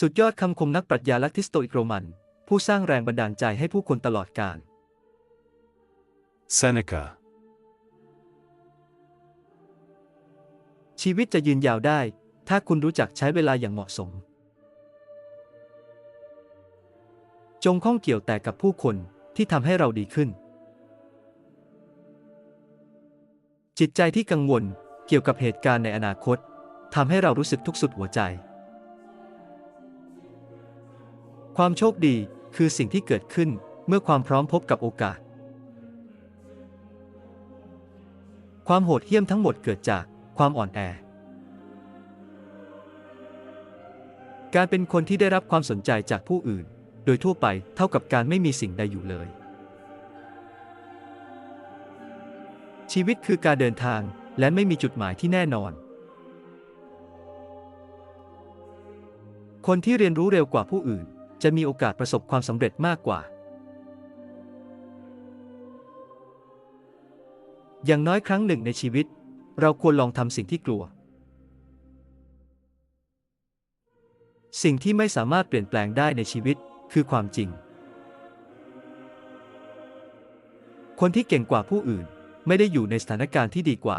สุดยอดคำคมนักปรัชญาลักทิสโตอิกโรมัน ผู้สร้างแรงบันดาลใจให้ผู้คนตลอดกาล Seneca. ชีวิตจะยืนยาวได้ ถ้าคุณรู้จักใช้เวลาอย่างเหมาะสม จงข้องเกี่ยวแต่กับผู้คนที่ทำให้เราดีขึ้น จิตใจที่กังวลเกี่ยวกับเหตุการณ์ในอนาคตทำให้เรารู้สึกทุกข์สุดหัวใจ ความโชคดีคือสิ่งที่เกิดขึ้นเมื่อความพร้อมพบกับโอกาส ความโหดเหี้ยมทั้งหมดเกิดจากความอ่อนแอ การเป็นคนที่ได้รับความสนใจจากผู้อื่น โดยทั่วไปเท่ากับการไม่มีสิ่งใดอยู่เลย ชีวิตคือการเดินทางและไม่มีจุดหมายที่แน่นอน คนที่เรียนรู้เร็วกว่าผู้อื่น จะมีโอกาสประสบความสำเร็จมากกว่า อย่างน้อยครั้งหนึ่งในชีวิต เราควรลองทำสิ่งที่กลัว สิ่งที่ไม่สามารถเปลี่ยนแปลงได้ในชีวิตคือความจริง คนที่เก่งกว่าผู้อื่นไม่ได้อยู่ในสถานการณ์ที่ดีกว่า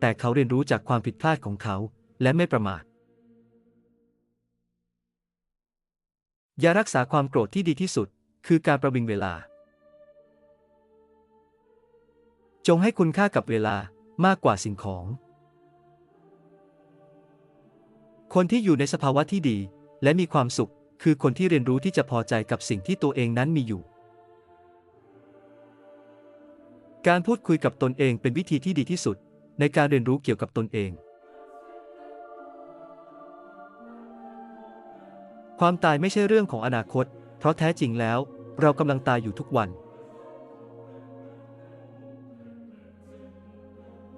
แต่เขาเรียนรู้จากความผิดพลาดของเขาและไม่ประมาท ยารักษาความโกรธที่ดีที่สุด คือการประวิงเวลา จงให้คุณค่ากับเวลามากกว่าสิ่งของ คนที่อยู่ในสภาวะที่ดี และมีความสุข คือคนที่เรียนรู้ที่จะพอใจกับสิ่งที่ตัวเองนั้นมีอยู่ การพูดคุยกับตนเองเป็นวิธีที่ดีที่สุด ในการเรียนรู้เกี่ยวกับตนเอง ความตายไม่ใช่เรื่องของอนาคต เพราะแท้จริงแล้ว เรากำลังตายอยู่ทุกวัน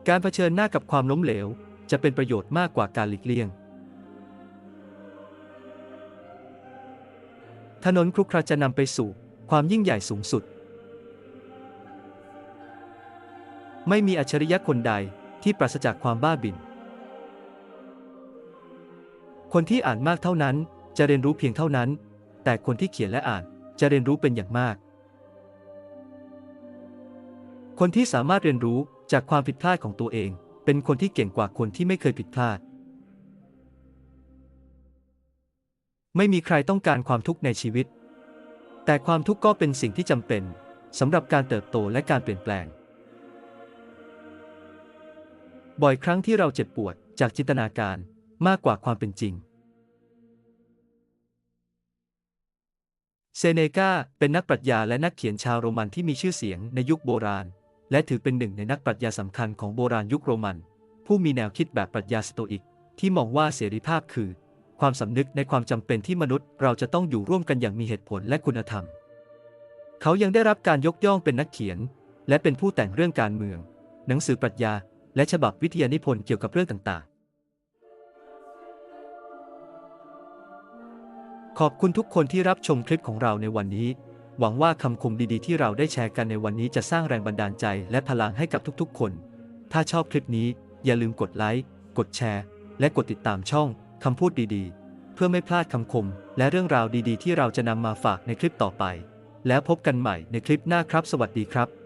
การเผชิญหน้ากับความล้มเหลว จะเป็นประโยชน์มากกว่าการหลีกเลี่ยง ถนนครุขระจะนำไปสู่ความยิ่งใหญ่สูงสุด ไม่มีอัจฉริยะคนใดที่ปราศจากความบ้าบิ่นคนที่อ่านมากเท่านั้น จะเรียนรู้เพียงเท่านั้น แต่คนที่เขียนและอ่านจะเรียนรู้เป็นอย่างมาก คนที่สามารถเรียนรู้จากความผิดพลาดของตัวเอง เป็นคนที่เก่งกว่าคนที่ไม่เคยผิดพลาด ไม่มีใครต้องการความทุกข์ในชีวิต แต่ความทุกข์ก็เป็นสิ่งที่จำเป็นสำหรับการเติบโตและการเปลี่ยนแปลง บ่อยครั้งที่เราเจ็บปวดจากจินตนาการมากกว่าความเป็นจริง เซเนกาเป็นนักปรัชญาและนักเขียนชาวโรมันที่มีชื่อเสียงในยุคโบราณ และถือเป็นหนึ่งในนักปรัชญาสำคัญของโบราณยุคโรมัน ผู้มีแนวคิดแบบปรัชญาสโตอิก ที่มองว่าเสรีภาพคือ ความสำนึกในความจำเป็นที่มนุษย์เราจะต้องอยู่ร่วมกันอย่างมีเหตุผลและคุณธรรม เขายังได้รับการยกย่องเป็นนักเขียน และเป็นผู้แต่งเรื่องการเมือง หนังสือปรัชญา และฉบับวิทยานิพนธ์เกี่ยวกับเรื่องต่าง ขอบคุณทุกคนที่รับชมคลิปของเราในวันนี้ หวังว่าคำคมดีๆ ที่เราได้แชร์กันในวันนี้จะสร้างแรงบันดาลใจและพลังให้กับทุกๆ คน ถ้าชอบคลิปนี้อย่าลืมกดไลค์กดแชร์ และกดติดตามช่องคำพูดดีๆ เพื่อไม่พลาดคำคม และเรื่องราวดีๆ ที่เราจะนำมาฝากในคลิปต่อไป แล้วพบกันใหม่ในคลิปหน้าครับ สวัสดีครับ